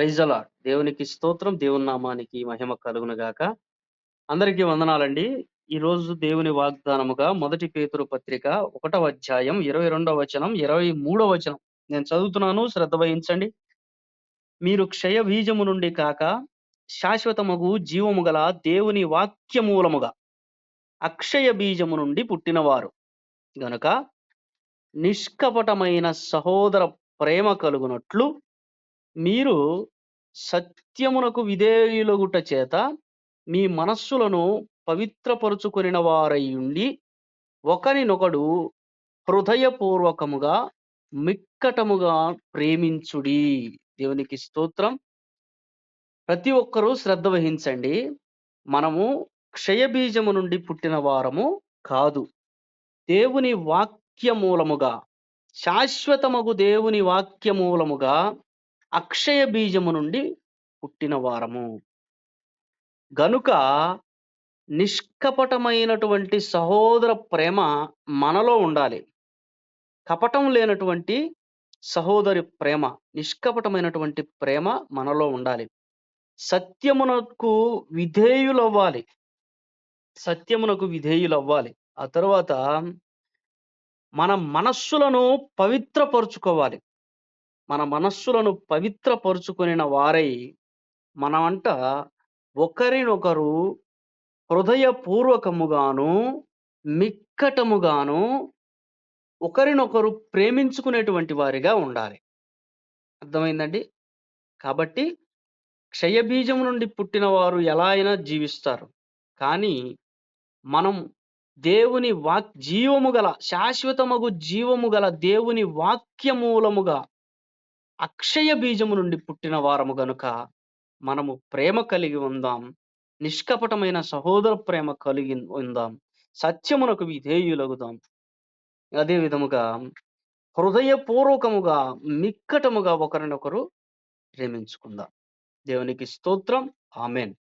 ప్రైజలా దేవునికి స్తోత్రం దేవుని నామానికి మహిమ కలుగును గాక. అందరికీ వందనాలండి. ఈ రోజు దేవుని వాగ్దానముగా మొదటి పేతురు పత్రిక ఒకటవ అధ్యాయం ఇరవై రెండవ వచనం ఇరవై మూడవ వచనం. నేను చదువుతున్నాను శ్రద్ధ వహించండి. మీరు క్షయ బీజము నుండి కాక శాశ్వతముగు జీవము గల దేవుని వాక్యమూలముగా అక్షయ బీజము నుండి పుట్టినవారు. గనుక నిష్కపటమైన సహోదర ప్రేమ కలుగునట్లు మీరు సత్యమునకు విధేయులగుట చేత మీ మనస్సులను పవిత్రపరుచుకొనిన వారై ఉండి ఒకరినొకడు హృదయపూర్వకముగా మిక్కటముగా ప్రేమించుడి. దేవునికి స్తోత్రం. ప్రతి ఒక్కరూ శ్రద్ధ వహించండి. మనము క్షయబీజము నుండి పుట్టిన వారము కాదు. దేవుని వాక్యమూలముగా శాశ్వతమగు దేవుని వాక్యమూలముగా అక్షయ బీజము నుండి పుట్టిన వారము. గనుక నిష్కపటమైనటువంటి సహోదర ప్రేమ మనలో ఉండాలి. కపటం లేనటువంటి సహోదరి ప్రేమ నిష్కపటమైనటువంటి ప్రేమ మనలో ఉండాలి. సత్యమునకు విధేయులవ్వాలి. సత్యమునకు విధేయులవ్వాలి. ఆ తర్వాత మన మనస్సులను పవిత్రపరుచుకోవాలి. మన మనస్సులను పవిత్రపరుచుకొనిన వారై మనమంట ఒకరినొకరు హృదయపూర్వకముగాను మిక్కటముగాను ఒకరినొకరు ప్రేమించుకునేటువంటి వారిగా ఉండాలి. అర్థమైందండి? కాబట్టి క్షయబీజం నుండి పుట్టిన వారు ఎలా అయినా జీవిస్తారు. కానీ మనం దేవుని వాక్ జీవము గల శాశ్వతమగు జీవము గల దేవుని వాక్యమూలముగా అక్షయ బీజము నుండి పుట్టిన వారము గనుక మనము ప్రేమ కలిగి ఉందాం. నిష్కపటమైన సహోదర ప్రేమ కలిగి ఉందాం. సత్యమునకు విధేయులగుదాం. అదే విధముగా హృదయపూర్వకముగా మిక్కటముగా ఒకరినొకరు ప్రేమించుకుందాం. దేవునికి స్తోత్రం. ఆమెన్.